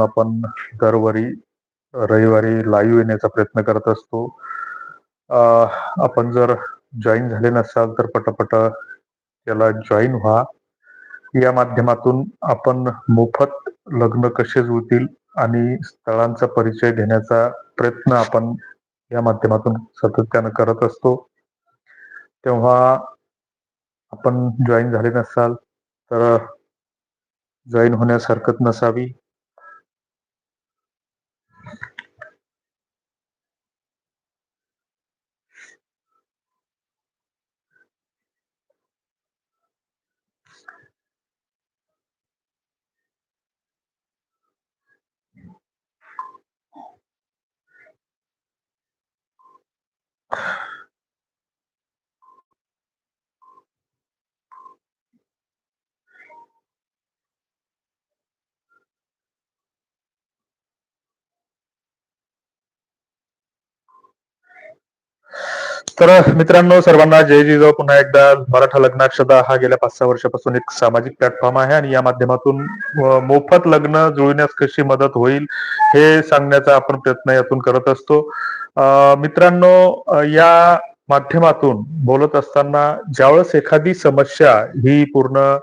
आपण दरवरी रविवारी लाईव्ह येण्याचा प्रयत्न करत असतो. आपण जर जॉईन झाले नसाल तर पटापट त्याला जॉईन व्हा. या माध्यमातून आपण मोफत लग्न कसे जुळतील आणि स्थळांचा परिचय घेण्याचा प्रयत्न आपण या माध्यमातून सातत्यानं करत असतो. तेव्हा आपण जॉईन झाले नसाल तर जॉईन होण्यास हरकत नसावी. तर मित्रांनो सर्वांना जय जिजाऊ पुन्हा एकदा मराठा लग्नाक्षदा हा गेल्या पाच सहा वर्षापासून एक सामाजिक प्लॅटफॉर्म आहे आणि या माध्यमातून मोफत लग्न जुळण्यास कशी मदत होईल हे सांगण्याचा आपण प्रयत्न यातून करत असतो. मित्रांनो या माध्यमातून बोलत असताना ज्यावेळेस एखादी समस्या ही पूर्ण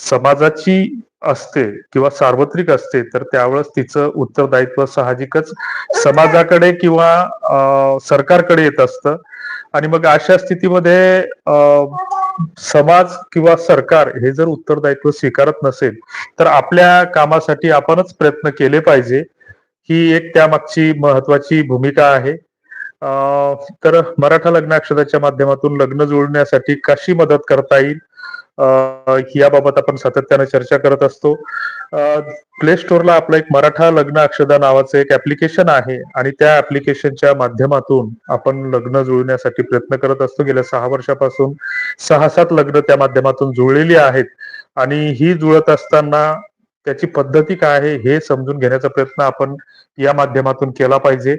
समाजाची असते किंवा सार्वत्रिक असते तर त्यावेळेस तिचं उत्तरदायित्व साहजिकच समाजाकडे किंवा सरकारकडे येत असतं. आणि मग अशा स्थितीमध्ये समाज किंवा सरकार हे जर उत्तरदायित्व स्वीकारत नसेल तर आपल्या कामासाठी आपणच प्रयत्न केले पाहिजे ही एक त्यामागची महत्वाची भूमिका आहे. तर मराठा लग्नाक्षराच्या माध्यमातून लग्न जुळण्यासाठी कशी मदत करता येईल? याबाबत आपण सातत्याने चर्चा करत असतो. प्ले स्टोअरला आपलं एक मराठा लग्न अक्षदा नावाचं एक ऍप्लिकेशन आहे आणि त्या ऍप्लिकेशनच्या माध्यमातून आपण लग्न जुळण्यासाठी प्रयत्न करत असतो. गेल्या सहा वर्षापासून सहा सात लग्न त्या माध्यमातून जुळलेली आहेत आणि ही जुळत असताना त्याची पद्धती काय आहे हे समजून घेण्याचा प्रयत्न आपण या माध्यमातून केला पाहिजे.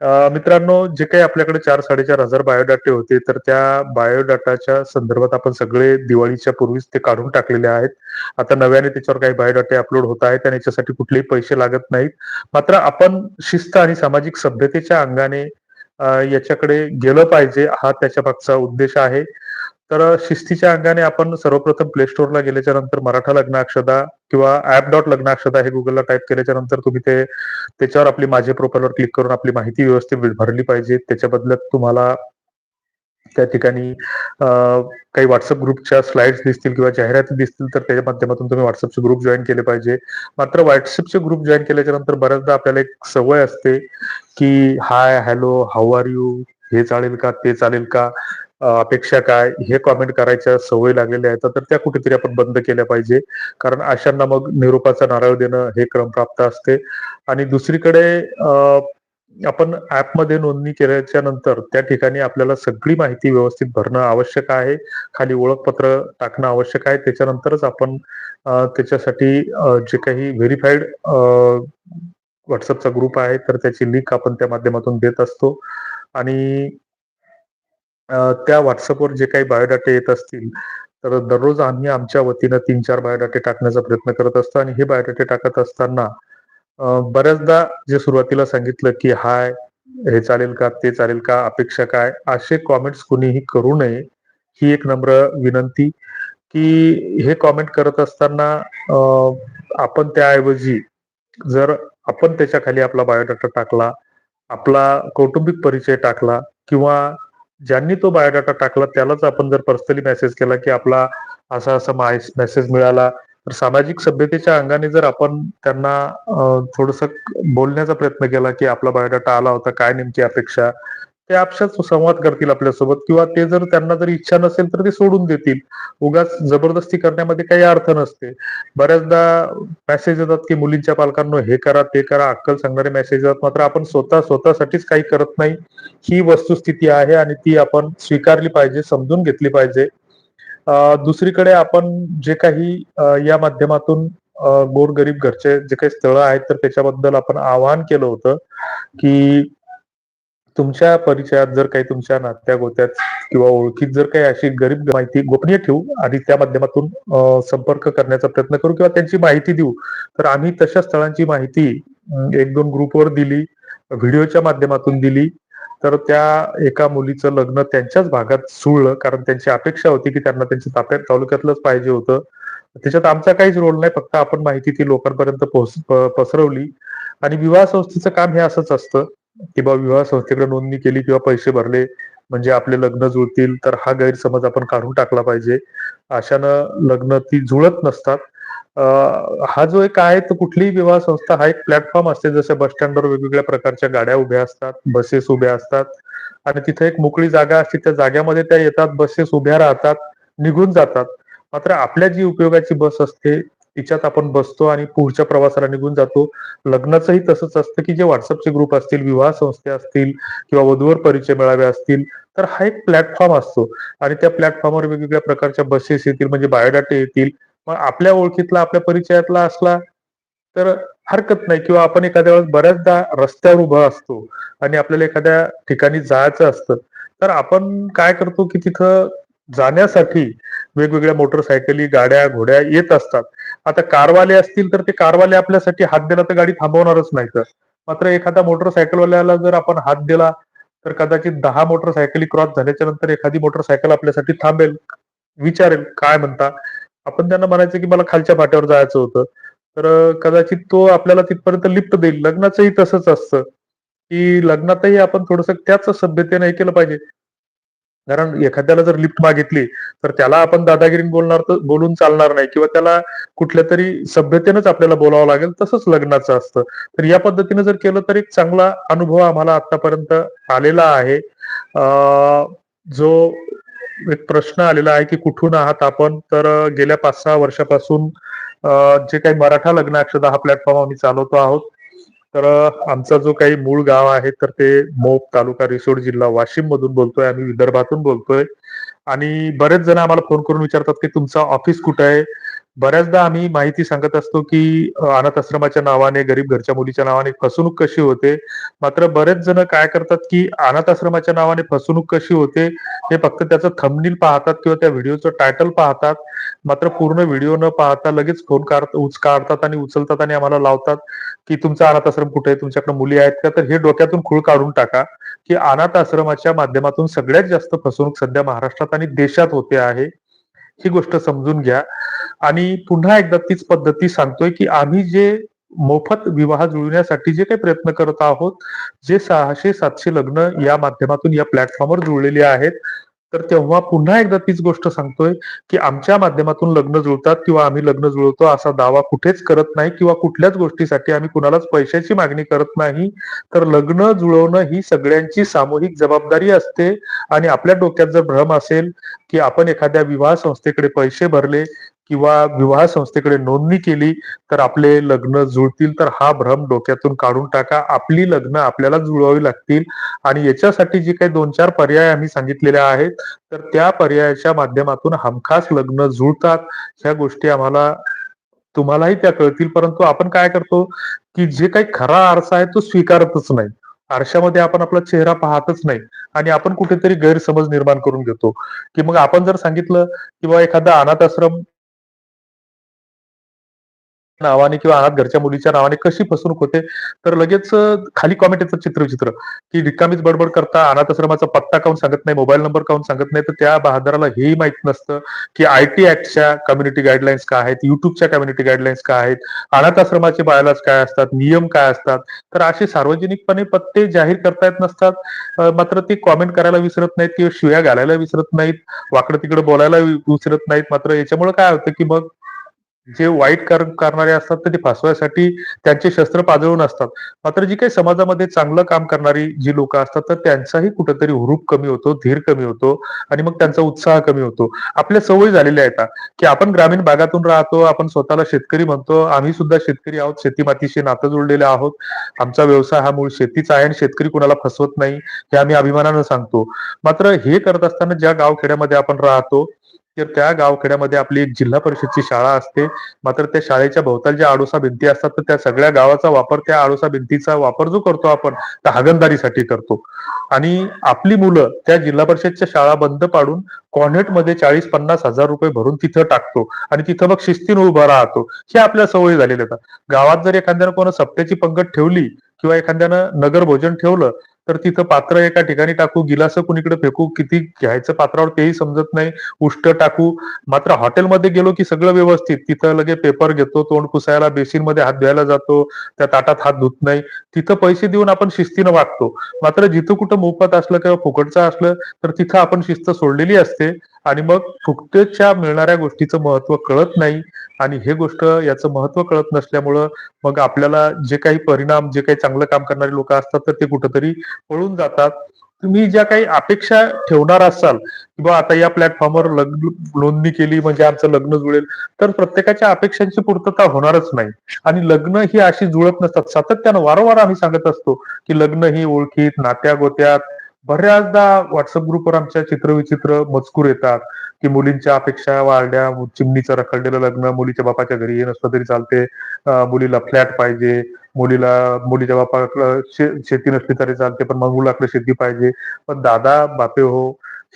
मित्रांनो जे काही आपल्याकडे चार साडेचार हजार बायोडाटे होते तर त्या बायोडाटाच्या संदर्भात आपण सगळे दिवाळीच्या पूर्वीच ते काढून टाकलेले आहेत. आता नव्याने त्याच्यावर काही बायोडाटे अपलोड होत आहेत आणि याच्यासाठी कुठलेही पैसे लागत नाहीत. मात्र आपण शिस्त आणि सामाजिक सभ्यतेच्या अंगाने याच्याकडे गेलं पाहिजे हा त्याच्या मागचा उद्देश आहे. तर शिस्तीच्या अंगाने आपण सर्वप्रथम प्ले स्टोअरला गेल्याच्यानंतर मराठा लग्नाक्षदा किंवा ऍप डॉट लग्नाक्षदा हे गुगलला टाईप केल्याच्यानंतर तुम्ही ते त्याच्यावर आपली माझे प्रोफाईलवर क्लिक करून आपली माहिती व्यवस्थित भरली पाहिजे. त्याच्या बदल्यात तुम्हाला त्या ठिकाणी काही व्हॉट्सअप ग्रुपच्या स्लाइड्स दिसतील किंवा जाहिराती दिसतील तर त्याच्या माध्यमातून तुम्ही व्हॉट्सअपचे ग्रुप जॉईन केले पाहिजे. मात्र व्हॉट्सअपचे ग्रुप जॉईन केल्याच्यानंतर बऱ्याचदा आपल्याला एक सवय असते की hi hello how are you हे चालेल का? ते चालेल का? अपेक्षा काय हे कॉमेंट करायच्या सवय लागलेल्या आहेत तर त्या कुठेतरी आपण बंद केल्या पाहिजे. कारण अशांना मग निरोपाचा नारळ देणं हे क्रमप्राप्त असते. आणि दुसरीकडे आपण ऍपमध्ये नोंदणी केल्याच्यानंतर त्या ठिकाणी आपल्याला सगळी माहिती व्यवस्थित भरणं आवश्यक आहे. खाली ओळखपत्र टाकणं आवश्यक आहे. त्याच्यानंतरच आपण त्याच्यासाठी जे काही व्हेरीफाईड व्हॉट्सअपचा ग्रुप आहे तर त्याची लिंक आपण त्या माध्यमातून देत असतो. आणि त्या व्हॉट्सअपवर जे काही बायोडाटे येत असतील तर दररोज आम्ही आमच्या वतीनं तीन चार बायोडाटे टाकण्याचा प्रयत्न करत असतो आणि हे बायोडाटे टाकत असताना बऱ्याचदा जे सुरुवातीला सांगितलं की हाय हे चालेल का ते चालेल का अपेक्षा काय? असे कॉमेंट्स कुणीही करू नये ही एक नम्र विनंती की हे कॉमेंट करत असताना आपण त्याऐवजी जर आपण त्याच्याखाली आपला बायोडाटा टाकला आपला कौटुंबिक परिचय टाकला किंवा ज्यांनी तो बायोडाटा टाकला त्यालाच आपण जर पर्सनली मेसेज केला की आपला असा असा मेसेज मिळाला तर सामाजिक सभ्यतेच्या अंगाने जर आपण त्यांना थोडस बोलण्याचा प्रयत्न केला की आपला बायोडाटा आला होता काय नेमकी अपेक्षा? ते आपशाच संवाद करतील आपल्यासोबत किंवा ते जर त्यांना जर इच्छा नसेल तर ते सोडून देतील. उगाच जबरदस्ती करण्यामध्ये काही अर्थ नसते. बऱ्याचदा मेसेज येतात की मुलींच्या पालकांनो हे करा ते करा अक्कल सांगणारे मेसेज येतात. मात्र आपण स्वतः स्वतःसाठीच काही करत नाही. ही वस्तुस्थिती आहे आणि ती आपण स्वीकारली पाहिजे समजून घेतली पाहिजे. दुसरीकडे आपण जे काही या माध्यमातून गोरगरीब घरचे जे काही स्थळं आहेत तर त्याच्याबद्दल आपण आवाहन केलं होतं की तुमच्या परिचयात जर काही तुमच्या नात्या गोत्यात किंवा ओळखीत जर काही अशी गरीब माहिती गोपनीय ठेवू आणि त्या माध्यमातून संपर्क करण्याचा प्रयत्न करू किंवा त्यांची माहिती देऊ तर आम्ही तशा स्थळांची माहिती एक दोन ग्रुपवर दिली व्हिडिओच्या माध्यमातून दिली तर त्या एका मुलीचं लग्न त्यांच्याच भागात सुळलं कारण त्यांची अपेक्षा होती की त्यांना त्यांच्या ताप्यात तालुक्यातलंच पाहिजे होतं. त्याच्यात आमचा काहीच रोल नाही फक्त आपण माहिती ती लोकांपर्यंत पोहोच पसरवली. आणि विवाह संस्थेचं काम हे असंच असतं. किंवा विवाह संस्थेकडे नोंदणी केली किंवा पैसे भरले म्हणजे आपले लग्न जुळतील तर हा गैरसमज आपण काढून टाकला पाहिजे. अशानं लग्न ती जुळत नसतात. हा जो एक आहे तो कुठलीही विवाह संस्था हा एक प्लॅटफॉर्म असते. जसे बस स्टँडवर वेगवेगळ्या प्रकारच्या गाड्या उभ्या असतात बसेस उभ्या असतात. आणि तिथे एक मोकळी जागा असते. त्या जाग्यामध्ये त्या येतात बसेस उभ्या राहतात निघून जातात. मात्र आपल्या जी उपयोगाची बस असते तिच्यात आपण बसतो आणि पुढच्या प्रवासाला निघून जातो. लग्नाचंही तसंच असतं की जे व्हॉट्सअपचे ग्रुप असतील विवाह संस्थे असतील किंवा वधूवर परिचय मेळावे असतील तर हा एक प्लॅटफॉर्म असतो. आणि त्या प्लॅटफॉर्मवर वेगवेगळ्या प्रकारच्या बसेस येतील म्हणजे बायोडाटे येतील. मग आपल्या ओळखीतला आपल्या परिचयातला असला तर हरकत नाही. किंवा आपण एखाद्या वेळेस बऱ्याचदा रस्त्यावर उभा असतो आणि आपल्याला एखाद्या ठिकाणी जायचं असतं. तर आपण काय करतो की तिथं जाण्यासाठी वेगवेगळ्या मोटरसायकली गाड्या घोड्या येत असतात. आता कारवाले असतील तर ते कारवाले आपल्यासाठी हात दिला तर गाडी थांबवणारच नाही तर. मात्र एखादा मोटरसायकलवाल्याला जर आपण हात दिला तर कदाचित दहा मोटरसायकली क्रॉस झाल्याच्यानंतर एखादी मोटरसायकल आपल्यासाठी थांबेल विचारेल काय म्हणता? आपण त्यांना म्हणायचं की मला खालच्या पाट्यावर जायचं होतं. तर कदाचित तो आपल्याला तिथपर्यंत लिफ्ट देईल. लग्नाचंही तसंच असतं. की लग्नातही आपण थोडस त्याच सभ्यतेने केलं पाहिजे. कारण एखाद्याला जर लिफ्ट मागितली तर त्याला आपण दादागिरीने बोलणार तर बोलून चालणार नाही. किंवा त्याला कुठल्या तरी सभ्यतेनंच आपल्याला बोलावं लागेल तसंच लग्नाचं असतं. तर या पद्धतीने जर केलं तर एक चांगला अनुभव आम्हाला आतापर्यंत आलेला आहे. जो एक प्रश्न आलेला आहे की कुठून आहात आपण? तर गेल्या पाच सहा वर्षापासून जे काही मराठा लग्न अक्षदा हा प्लॅटफॉर्म आम्ही चालवतो आहोत. तर आमचा जो काही मूळ गाव आहे तर ते मोप तालुका रिसोड जिल्हा वाशिम मधून बोलतोय. आम्ही विदर्भातून बोलतोय. आणि बरेच जण आम्हाला फोन करून विचारतात की तुमचा ऑफिस कुठं आहे? बऱ्याचदा आम्ही माहिती सांगत असतो की अनाथ आश्रमाच्या नावाने गरीब घरच्या मुलीच्या नावाने फसवणूक कशी होते? मात्र बरेच जण काय करतात की अनाथ आश्रमाच्या नावाने फसवणूक कशी होते हे फक्त त्याचं थंबनील पाहतात किंवा त्या व्हिडिओचं टायटल पाहतात. मात्र पूर्ण व्हिडिओ न पाहता लगेच फोन उच काढतात आणि उचलतात आणि आम्हाला लावतात की तुमचा अनाथ आश्रम कुठे आहे? तुमच्याकडे मुली आहेत का? तर हे डोक्यातून खूळ काढून टाका की अनाथ आश्रमाच्या माध्यमातून सगळ्यात जास्त फसवणूक सध्या महाराष्ट्रात आणि देशात होते आहे. ही गोष्ट समजून घ्या. आणि पुन्हा एकदा तीच पद्धती सांगतोय की आम्ही जे मोफत विवाह जुळण्यासाठी जे काही प्रयत्न करत आहोत जे सहाशे सातशे लग्न या माध्यमातून या प्लॅटफॉर्मवर जुळलेली आहेत तर तेव्हा पुन्हा एकदा तीच गोष्ट सांगतोय की आमच्या माध्यमातून लग्न जुळतात किंवा आम्ही लग्न जुळवतो असा दावा कुठेच करत नाही किंवा कुठल्याच गोष्टीसाठी आम्ही कुणालाच पैशाची मागणी करत नाही. तर लग्न जुळवणं ही सगळ्यांची सामूहिक जबाबदारी असते आणि आपल्या डोक्यात जर भ्रम असेल की आपण एखाद्या विवाह संस्थेकडे पैसे भरले किंवा विवाह संस्थेकडे नोंदणी केली तर आपले लग्न जुळतील तर हा भ्रम डोक्यातून काढून टाका. आपली लग्न आपल्याला जुळवावी लागतील. आणि याच्यासाठी जे काही दोन चार पर्याय आम्ही सांगितलेले आहेत तर त्या पर्यायाच्या माध्यमातून हमखास लग्न जुळतात. ह्या गोष्टी आम्हाला तुम्हालाही त्या कळतील. परंतु आपण काय करतो की जे काही खरा आरसा आहे तो स्वीकारतच नाही. आरशामध्ये आपण आपला चेहरा पाहतच नाही. आणि आपण कुठेतरी गैरसमज निर्माण करून घेतो. की मग आपण जर सांगितलं किंवा एखादा अनाथ आश्रम नावाने किंवा अनाथ घरच्या मुलीच्या नावाने कशी फसवणूक होते? तर लगेच खाली कॉमेंट येतं चित्रविचित्र की रिकामीच बडबड करता अनाथ आश्रमाचा पत्ता काऊन सांगत नाही मोबाईल नंबर काऊन सांगत नाही? तर त्या बहादराला हेही माहीत नसतं की आय टी ऍक्टच्या कम्युनिटी गाईडलाईन्स काय आहेत? युट्यूबच्या कम्युनिटी गाईडलाईन्स काय आहेत? अनाथ आश्रमाचे बायलाज काय असतात? नियम काय असतात? तर असे सार्वजनिकपणे पत्ते जाहीर करता येत नसतात. मात्र ते कॉमेंट करायला विसरत नाहीत किंवा शिव्या घालायला विसरत नाहीत वाकडं तिकडे बोलायला विसरत नाहीत. मात्र याच्यामुळे काय होतं की मग जे वाईट कर करणारे असतात तर ते फसवायसाठी त्यांचे शस्त्र पाजळून असतात. मात्र जी काही समाजामध्ये चांगलं काम करणारी जी लोक असतात तर त्यांचाही कुठेतरी हुरूप कमी होतो धीर कमी होतो आणि मग त्यांचा उत्साह कमी होतो. आपल्या सवयी झालेल्या आहेत की आपण ग्रामीण भागातून राहतो आपण स्वतःला शेतकरी म्हणतो आम्ही सुद्धा शेतकरी आहोत शेती मातीशी नातं जुळलेले आहोत. आमचा व्यवसाय हा मूळ शेतीचा आहे आणि शेतकरी कुणाला फसवत नाही हे आम्ही अभिमानानं सांगतो. मात्र हे करत असताना ज्या गावखेड्यामध्ये आपण राहतो तर त्या गावखेड्यामध्ये आपली एक जिल्हा परिषदची शाळा असते. मात्र त्या शाळेच्या भोवताल ज्या आडोसा भिंती असतात तर त्या सगळ्या गावाचा वापर त्या आडोसा भिंतीचा वापर जो करतो आपण त्या हागणदारीसाठी करतो. आणि आपली मुलं त्या जिल्हा परिषदच्या शाळा बंद पाडून कॉन्व्हेंटमध्ये चाळीस पन्नास हजार रुपये भरून तिथं टाकतो. आणि तिथं मग शिस्तीनं उभा राहतो. हे आपल्या सवयी झालेल्या आहेत. गावात जर एखाद्यानं कोणा सप्त्याची पंगत ठेवली किंवा एखाद्यानं नगर भोजन ठेवलं तर तिथं पात्र एका ठिकाणी टाकू गिलास कुणीकडे फेकू किती घ्यायचं पात्रावर तेही समजत नाही. उष्ट टाकू. मात्र हॉटेलमध्ये गेलो की सगळं व्यवस्थित. तिथं लगे पेपर घेतो तोंड पुसायला बेसिनमध्ये हात धुवायला जातो. त्या ताटात हात धुत नाही. तिथं पैसे देऊन आपण शिस्तीनं वागतो. मात्र जिथं कुठं मोफत असलं किंवा फुकटचं असलं तर तिथं आपण शिस्त सोडलेली असते. आणि मग फुकटेच्या मिळणाऱ्या गोष्टीचं महत्त्व कळत नाही आणि हे गोष्ट याचं महत्त्व कळत नसल्यामुळं मग आपल्याला जे काही परिणाम जे काही चांगलं काम करणारे लोक असतात तर ते कुठंतरी पळून जातात. तुम्ही ज्या काही अपेक्षा ठेवणार असाल किंवा आता या प्लॅटफॉर्मवर लग्न नोंदणी केली म्हणजे आमचं लग्न जुळेल तर प्रत्येकाच्या अपेक्षांची पूर्तता होणारच नाही. आणि लग्न ही अशी जुळत नसतात. सातत्यानं वारंवार आम्ही सांगत असतो की लग्न ही ओळखीत नात्या गोत्यात बऱ्याचदा व्हॉट्सअप ग्रुपवर आमच्या चित्रविचित्र मजकूर येतात की मुलींच्या अपेक्षा वाढल्या चिमणीचं रखडलेलं लग्न मुलीच्या बापाच्या घरी ये नसलं तरी चालते मुलीला फ्लॅट पाहिजे मुलीला मुलीच्या बापाकडं शेती नसली तरी चालते पण मग मुलाकडे शेती पाहिजे. पण दादा बापे हो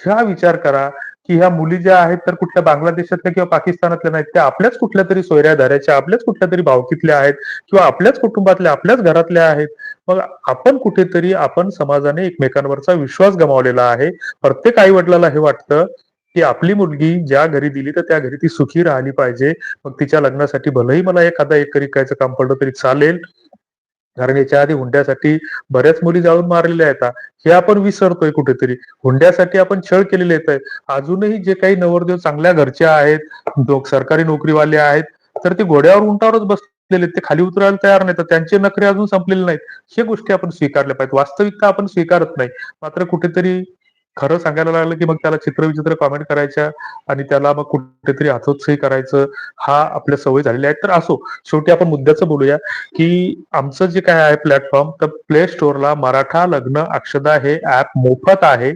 ह्या विचार करा की ह्या मुली ज्या आहेत तर कुठल्या बांगलादेशातल्या किंवा पाकिस्तानातल्या नाहीत त्या आपल्याच कुठल्या तरी सोयऱ्या धाऱ्याच्या आपल्याच कुठल्या तरी भावकीतल्या आहेत किंवा आपल्याच कुटुंबातल्या आपल्याच घरातल्या आहेत. मग आपण कुठेतरी आपण समाजाने एकमेकांवरचा विश्वास गमावलेला आहे. प्रत्येक आई वडिलाला हे वाटतं की आपली मुलगी ज्या घरी दिली तर त्या घरी ती सुखी राहिली पाहिजे. मग तिच्या लग्नासाठी भलंही मला एखादा एक करायचं काम पडलं तरी चालेल. कारण याच्या आधी हुंड्यासाठी बऱ्याच मुली जाळून मारलेल्या आहेत. हे आपण विसरतोय कुठेतरी. हुंड्यासाठी आपण छळ केलेले आहेत. अजूनही जे काही नवरदेव चांगल्या घरच्या आहेत सरकारी नोकरीवाले आहेत तर ते घोड्यावर उंटावरच बस बसलेले ते खाली उतरायला तयार नाही तर त्यांचे नखरे अजून संपलेले नाहीत. हे गोष्टी आपण स्वीकारल्या पाहिजेत. वास्तविकता आपण स्वीकारत नाही. मात्र कुठेतरी खरं सांगायला लागलं की मग त्याला चित्रविचित्र कॉमेंट करायच्या आणि त्याला मग कुठेतरी हातोत्सही करायचं हा आपल्या सवय झालेल्या आहेत. तर असो शेवटी आपण मुद्द्याचं बोलूया की आमचं जे काय आहे प्लॅटफॉर्म तर प्ले स्टोअरला मराठा लग्न अक्षदा हे ऍप मोफत आहे.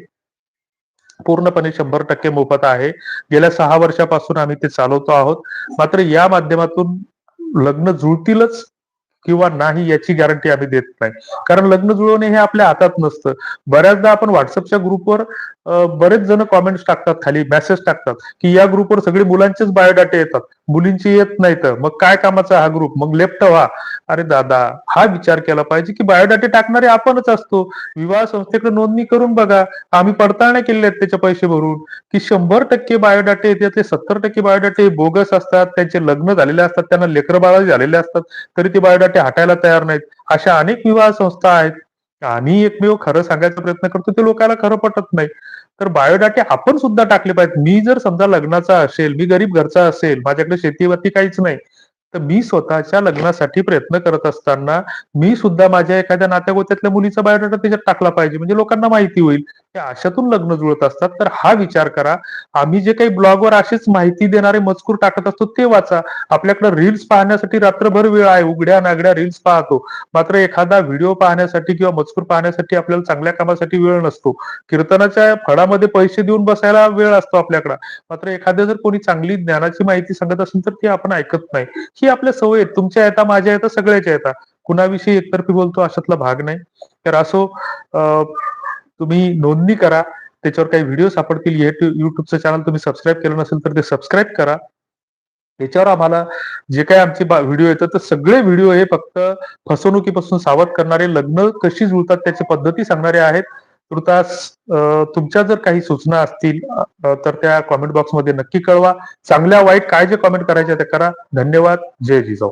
पूर्णपणे शंभर टक्के मोफत आहे. गेल्या सहा वर्षापासून आम्ही ते चालवतो आहोत. मात्र या माध्यमातून लग्न जुळतीलच किंवा नाही याची गॅरंटी आम्ही देत नाही. कारण लग्न जुळवणे हे आपल्या हातात नसतं. बऱ्याचदा आपण व्हॉट्सअपच्या ग्रुपवर बरेच जण कॉमेंट्स टाकतात खाली मेसेज टाकतात की या ग्रुपवर सगळे मुलांचेच बायोडाटे येतात. मुलींची येत नाही तर. मग काय कामाचा हा ग्रुप मग लेफ्ट व्हा. अरे दादा हा विचार केला पाहिजे की बायोडाटे टाकणारे आपणच असतो. विवाह संस्थेकडे नोंदणी करून बघा. आम्ही पडताळण्या केलेल्या आहेत त्याचे पैसे भरून. की शंभर टक्के बायोडाटे त्यातले सत्तर टक्के बायोडाटे बोगस असतात. त्यांचे लग्न झालेले असतात त्यांना लेकर बाळा झालेले असतात तरी ते बायोडाटे हटायला तयार नाहीत. अशा अनेक विवाह संस्था आहेत. आम्ही एकमेव खरं सांगायचा प्रयत्न करतो ते लोकांना खरं पटत नाही. तर बायोडाटे आपण सुद्धा टाकले पाहिजेत. मी जर समजा लग्नाचा असेल मी गरीब घरचा असेल माझ्याकडे शेतीवरती काहीच नाही तर मी स्वतःच्या लग्नासाठी प्रयत्न करत असताना मी सुद्धा माझ्या एखाद्या नात्यागोत्यातल्या मुलीचा बायोडाटा त्याच्यात टाकला पाहिजे. म्हणजे लोकांना माहिती होईल. की अशातून लग्न जुळत असतात. तर हा विचार करा. आम्ही जे काही ब्लॉगवर अशीच माहिती देणारे मजकूर टाकत असतो ते वाचा. आपल्याकडे रील्स पाहण्यासाठी रात्रभर वेळ आहे. उघड्या नागड्या रील्स पाहतो. मात्र एखादा व्हिडिओ पाहण्यासाठी किंवा मजकूर पाहण्यासाठी आपल्याला चांगल्या कामासाठी वेळ नसतो. कीर्तनाच्या फळामध्ये पैसे देऊन बसायला वेळ असतो आपल्याकडे. मात्र एखाद्या जर कोणी चांगली ज्ञानाची माहिती सांगत असेल तर ती आपण ऐकत नाही. ही आपल्या सवय आहेत. तुमच्या येता माझ्या येता सगळ्याच्या येता कुणाविषयी एकतर्फी बोलतो अशातला भाग नाही. तर असो तुम्ही नोंदणी करा. त्याच्यावर काही व्हिडिओ सापडतील. युट्यूबचं चॅनल तुम्ही सबस्क्राईब केलं नसेल तर ते सबस्क्राईब करा. याच्यावर आम्हाला जे काही आमचे व्हिडिओ येतात तर सगळे व्हिडिओ हे फक्त फसवणुकीपासून सावध करणारे लग्न कशी जुळतात त्याची पद्धती सांगणारे आहेत. तुर्तास तुमच्या जर काही सूचना असतील तर त्या कॉमेंट बॉक्समध्ये नक्की कळवा. चांगल्या वाईट काय जे कॉमेंट करायचे ते करा. धन्यवाद. जय जिजाऊ.